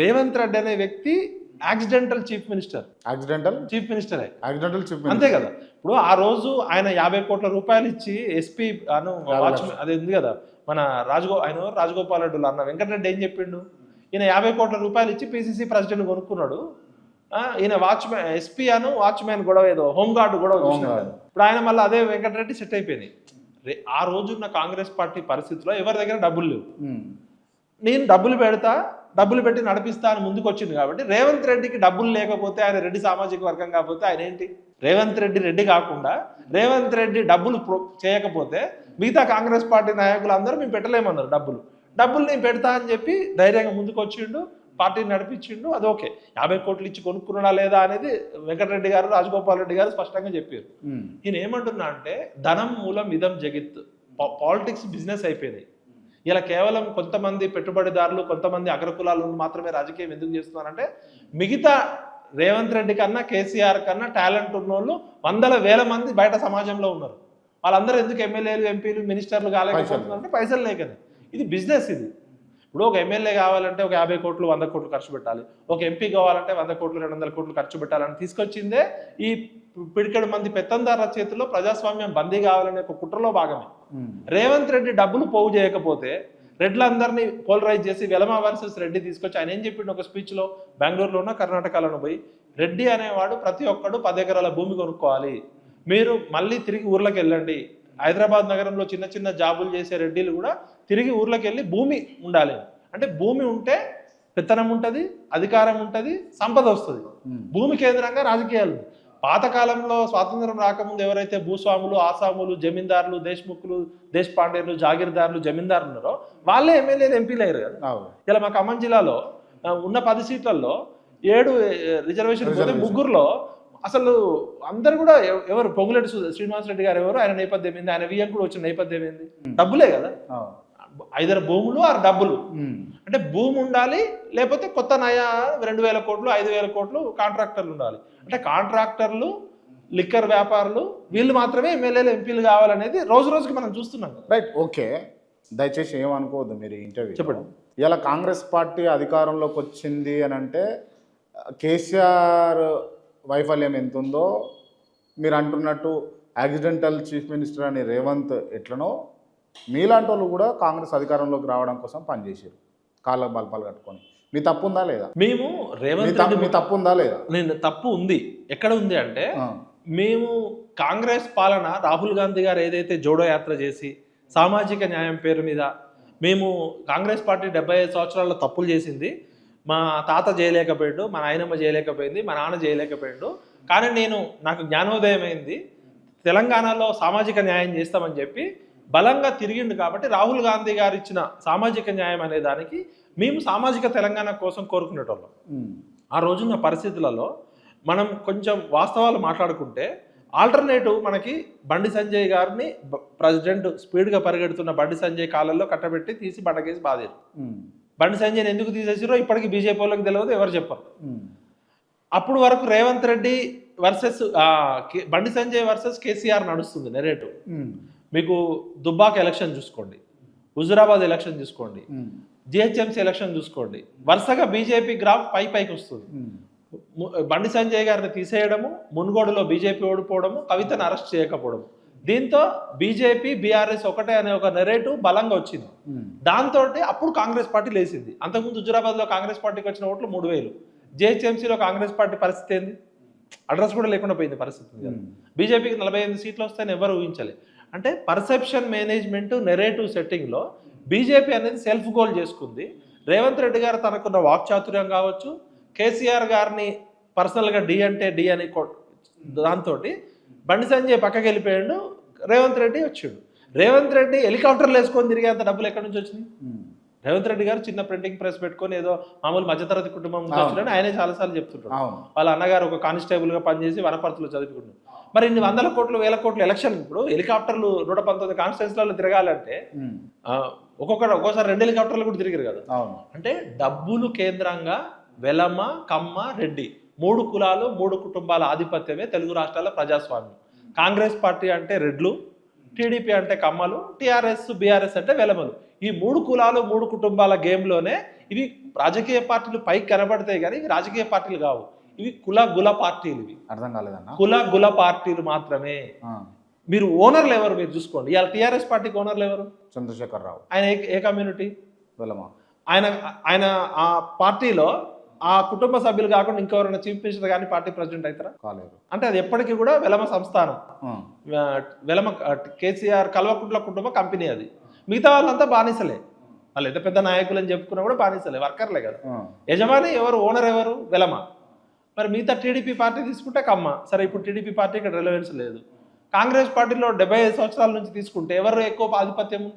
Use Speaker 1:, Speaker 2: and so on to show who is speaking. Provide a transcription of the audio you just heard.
Speaker 1: రేవంత్ రెడ్డి అనే వ్యక్తి accidental chief minister.
Speaker 2: Accidental?
Speaker 1: Chief మినిస్టరే.
Speaker 2: Accidental chief
Speaker 1: అంతే కదా. ఇప్పుడు ఆ రోజు ఆయన యాభై కోట్ల రూపాయలు ఇచ్చి ఎస్పీ అను అది ఉంది కదా మన రాజగో ఆయన రాజగోపాల్ రెడ్డి అన్న వెంకటరెడ్డి ఏం చెప్పిండు? ఈయన యాభై కోట్ల రూపాయలు ఇచ్చి పిసిసి ప్రెసిడెంట్ కొనుక్కున్నాడు. ఈయన వాచ్మెన్ ఎస్పీ అను వాచ్మెన్ గొడవ ఏదో హోంగార్డ్ గొడవ. ఇప్పుడు ఆయన మళ్ళీ అదే వెంకటరెడ్డి సెట్ అయిపోయింది ఆ రోజున్న కాంగ్రెస్ పార్టీ పరిస్థితిలో ఎవరి దగ్గర డబ్బులు లేవు? నేను డబ్బులు పెడతా డబ్బులు పెట్టి నడిపిస్తా అని ముందుకు వచ్చింది కాబట్టి రేవంత్ రెడ్డికి డబ్బులు లేకపోతే ఆయన రెడ్డి సామాజిక వర్గం కాకపోతే ఆయన ఏంటి? రేవంత్ రెడ్డి రెడ్డి కాకుండా రేవంత్ రెడ్డి డబ్బులు చేయకపోతే మిగతా కాంగ్రెస్ పార్టీ నాయకులు అందరూ మేము పెట్టలేమన్నారు డబ్బులు. డబ్బులు నేను పెడతా అని చెప్పి ధైర్యంగా ముందుకు వచ్చిండు పార్టీని నడిపించిండు అది ఓకే. యాభై కోట్లు ఇచ్చి కొనుక్కున్నాడా లేదా అనేది వెంకటరెడ్డి గారు రాజగోపాల్ రెడ్డి గారు స్పష్టంగా చెప్పారు. ఈయన ఏమంటున్నా అంటే ధనం మూలం ఇదం జగిత్. పాలిటిక్స్ బిజినెస్ అయిపోయినాయి. ఇలా కేవలం కొంతమంది పెట్టుబడిదారులు కొంతమంది అగ్రకులాలు మాత్రమే రాజకీయం ఎందుకు చేస్తున్నారంటే మిగతా రేవంత్ రెడ్డి కన్నా కేసీఆర్ కన్నా టాలెంట్ ఉన్నోళ్ళు వందల వేల మంది బయట సమాజంలో ఉన్నారు. వాళ్ళందరూ ఎందుకు ఎమ్మెల్యేలు ఎంపీలు మినిస్టర్లు కాలేకపోతున్నారంటే పైసలు లేకనే. ఇది బిజినెస్ ఇది. ఇప్పుడు ఒక ఎమ్మెల్యే కావాలంటే ఒక యాభై కోట్లు వంద కోట్లు ఖర్చు పెట్టాలి. ఒక ఎంపీ కావాలంటే వంద కోట్లు రెండు వందల కోట్లు ఖర్చు పెట్టాలని తీసుకొచ్చిందే ఈ పిడికెడు మంది పెత్తందారుల చేతిలో ప్రజాస్వామ్యం బందీ కావాలనే ఒక కుట్రలో భాగమే. రేవంత్ రెడ్డి డబ్బులు పోగు చేయకపోతే రెడ్లందరినీ పోలరైజ్ చేసి వెలమ వర్సెస్ రెడ్డి తీసుకొచ్చి ఆయన ఏం చెప్పిండు ఒక స్పీచ్లో? బెంగళూరులోనో కర్ణాటకలోనో పోయి రెడ్డి అనేవాడు ప్రతి ఒక్కడు పది ఎకరాల భూమి కొనుక్కోవాలి. మీరు మళ్ళీ తిరిగి ఊర్లోకి వెళ్ళండి. హైదరాబాద్ నగరంలో చిన్న చిన్న జాబులు చేసే రెడ్డిలు కూడా తిరిగి ఊర్లోకి వెళ్ళి భూమి ఉండాలి. అంటే భూమి ఉంటే పెత్తనం ఉంటుంది అధికారం ఉంటుంది సంపద వస్తుంది. భూమి కేంద్రంగా రాజకీయాలు. పాతకాలంలో స్వాతంత్రం రాకముందు ఎవరైతే భూస్వాములు ఆసాములు జమీందారులు దేశ్ముఖులు దేశపాండేలు జాగీర్దారులు జమీందారులు ఉన్నారో వాళ్ళే ఎమ్మెల్యేలు ఎంపీలు అయ్యారు కదా. ఇలా మా ఖమ్మం జిల్లాలో ఉన్న పది సీట్లలో ఏడు రిజర్వేషన్. ముగ్గురులో అసలు అందరు కూడా ఎవ- ఎవరు? పొంగులేటి శ్రీనివాస్ రెడ్డి గారు ఎవరు? ఆయన నేపథ్యం ఏంది? ఆయన వియ్యం కూడా వచ్చిన నేపథ్యం ఏంది? డబ్బులే కదా? ఐదరు భూములు ఆరు డబ్బులు. అంటే భూమి ఉండాలి లేకపోతే కొత్త నయా రెండు వేల కోట్లు ఐదు వేల కోట్లు కాంట్రాక్టర్లు ఉండాలి. అంటే కాంట్రాక్టర్లు లిక్కర్ వ్యాపారులు వీళ్ళు మాత్రమే ఎమ్మెల్యేలు ఎంపీలు కావాలనేది రోజు రోజుకి మనం చూస్తున్నాం.
Speaker 2: Right okay. దయచేసి ఏమనుకోవద్దు మీరు ఇంటర్వ్యూ
Speaker 1: చెప్పండి.
Speaker 2: ఇలా కాంగ్రెస్ పార్టీ అధికారంలోకి వచ్చింది అని అంటే కేసీఆర్ వైఫల్యం ఎంత ఉందో మీరు అంటున్నట్టు యాక్సిడెంటల్ చీఫ్ మినిస్టర్ అని రేవంత్ ఎట్లనో మీలాంటి వాళ్ళు కూడా కాంగ్రెస్ అధికారంలోకి రావడం కోసం పనిచేసారు కాళ్ళ బల్పాలు కట్టుకొని. మీ తప్పు ఉందా లేదా?
Speaker 1: మేము రేవంత్
Speaker 2: మీ తప్పు ఉందా లేదా?
Speaker 1: నేను తప్పు ఉంది. ఎక్కడ ఉంది అంటే మేము కాంగ్రెస్ పాలన రాహుల్ గాంధీ గారు ఏదైతే జోడో యాత్ర చేసి సామాజిక న్యాయం పేరు మీద మేము కాంగ్రెస్ పార్టీ డెబ్బై ఐదు సంవత్సరాల్లో తప్పులు చేసింది. మా తాత చేయలేకపోయాడు మా నాయనమ్మ చేయలేకపోయింది మా నాన్న చేయలేకపోయాడు. కానీ నేను నాకు జ్ఞానోదయం అయింది. తెలంగాణలో సామాజిక న్యాయం చేస్తామని చెప్పి బలంగా తిరిగిండు కాబట్టి రాహుల్ గాంధీ గారు ఇచ్చిన సామాజిక న్యాయం అనే దానికి మేము సామాజిక తెలంగాణ కోసం కోరుకునేటోళ్ళం. ఆ రోజున్న పరిస్థితులలో మనం కొంచెం వాస్తవాలు మాట్లాడుకుంటే ఆల్టర్నేటివ్ మనకి బండి సంజయ్ గారిని ప్రెసిడెంట్ స్పీడ్గా పరిగెడుతున్న బండి సంజయ్ కాలంలో కట్టబెట్టి తీసి బండకేసి బాధారు
Speaker 2: ఉమ్,
Speaker 1: బండి సంజయ్ని ఎందుకు తీసేసారో ఇప్పటికీ బీజేపీ వాళ్ళకి తెలియదు ఎవరు చెప్పరు. అప్పుడు వరకు రేవంత్ రెడ్డి వర్సెస్ బండి సంజయ్ వర్సెస్ కేసీఆర్ నడుస్తుంది నెరేటివ్ మీకు దుబ్బాక ఎలక్షన్ చూసుకోండి హుజురాబాద్ ఎలక్షన్ చూసుకోండి జిహెచ్ఎంసీ ఎలక్షన్ చూసుకోండి. వరుసగా బీజేపీ గ్రాఫ్ పై పైకి వస్తుంది. బండి సంజయ్ గారిని తీసేయడము మున్గోడులో బీజేపీ ఓడిపోవడము కవితను అరెస్ట్ చేయకపోవడము. దీంతో బీజేపీ బీఆర్ఎస్ ఒకటే అనే ఒక నెరేటివ్ బలంగా వచ్చింది. దాంతో అప్పుడు కాంగ్రెస్ పార్టీ లేచింది. అంతకుముందు హుజురాబాద్లో కాంగ్రెస్ పార్టీకి వచ్చిన ఓట్లు మూడు వేలు. జేహెచ్ఎంసీలో కాంగ్రెస్ పార్టీ పరిస్థితి ఏంది? అడ్రస్ కూడా లేకుండా పోయింది పరిస్థితి.
Speaker 2: ఉమ్.
Speaker 1: బీజేపీకి నలభై ఎనిమిది సీట్లు వస్తాయని ఎవరు ఊహించలే. అంటే పర్సెప్షన్ మేనేజ్మెంట్ నెరేటివ్ సెట్టింగ్లో బీజేపీ అనేది సెల్ఫ్ గోల్ చేసుకుంది. రేవంత్ రెడ్డి గారు తనకున్న వాక్చాతుర్యం కావచ్చు కేసీఆర్ గారిని పర్సనల్గా డి అంటే డి అని దాంతో బండి సంజయ్ పక్కకి వెళ్ళిపోయాడు రేవంత్ రెడ్డి వచ్చాడు. రేవంత్ రెడ్డి హెలికాప్టర్లు వేసుకొని తిరిగేంత డబ్బులు ఎక్కడి నుంచి
Speaker 2: ఉమ్.
Speaker 1: రేవంత్ రెడ్డి గారు చిన్న ప్రింటింగ్ ప్రెస్ పెట్టుకొని ఏదో మామూలు మధ్యతరగతి కుటుంబం. వచ్చాడని ఆయనే చాలాసార్లు చెప్తుంటాడు.
Speaker 2: అవును.
Speaker 1: వాళ్ళ అన్నగారు ఒక కానిస్టేబుల్గా పనిచేసి వనపర్తిలో చదువుకుంటున్నారు. మరి ఇన్ని వందల కోట్లు వేల కోట్లు ఎలక్షన్ ఇప్పుడు హెలికాప్టర్లు నూట పంతొమ్మిది కాన్స్టిట్యూన్సీలలో తిరగాలంటే
Speaker 2: ఉమ్,
Speaker 1: ఆ, ఒక్కొక్క ఒక్కోసారి రెండు హెలికాప్టర్లు కూడా తిరిగారు కదా. అంటే డబ్బులు కేంద్రంగా వెలమ కమ్మ రెడ్డి మూడు కులాలు మూడు కుటుంబాల ఆధిపత్యమే తెలుగు రాష్ట్రాల ప్రజాస్వామ్యం. కాంగ్రెస్ పార్టీ అంటే రెడ్లు టీడీపీ అంటే కమ్మలు టీఆర్ఎస్ బీఆర్ఎస్ అంటే వెలమలు. ఈ మూడు కులాలు మూడు కుటుంబాల గేమ్లోనే ఇవి రాజకీయ పార్టీలు పైకి కనబడతాయి కానీ ఇవి రాజకీయ పార్టీలు కావు. ఇవి కుల గుల పార్టీలు ఇవి.
Speaker 2: అర్థం కాలేదన్నా?
Speaker 1: కుల గుల పార్టీలు మాత్రమే. మీరు ఓనర్లు ఎవరు మీరు చూసుకోండి? ఇవాళ టీఆర్ఎస్ పార్టీకి ఓనర్లు ఎవరు?
Speaker 2: చంద్రశేఖర్ రావు.
Speaker 1: ఆయన ఏ ఏ కమ్యూనిటీ?
Speaker 2: వెలమా.
Speaker 1: ఆయన ఆయన ఆ పార్టీలో ఆ కుటుంబ సభ్యులు కాకుండా ఇంకెవరైనా చీఫ్ మినిస్టర్ కానీ పార్టీ ప్రెసిడెంట్ అవుతారా?
Speaker 2: కాలేరు.
Speaker 1: అంటే అది ఎప్పటికీ కూడా వెలమ సంస్థానం. వెలమ కేసీఆర్ కల్వకుంట్ల కుటుంబ కంపెనీ అది. మిగతా వాళ్ళంతా బానిసలే. వాళ్ళు ఎంత పెద్ద నాయకులు అని చెప్పుకున్నా కూడా బానిసలే వర్కర్లే కదా. యజమాని ఎవరు ఓనర్ ఎవరు? వెలమ. మరి మిగతా టీడీపీ పార్టీ తీసుకుంటే కమ్మ. సరే ఇప్పుడు టీడీపీ పార్టీ ఇక్కడ రెలవెన్స్ లేదు. కాంగ్రెస్ పార్టీలో డెబ్బై ఐదు సంవత్సరాల నుంచి తీసుకుంటే ఎవరు ఎక్కువ ఆధిపత్యం ఉంది?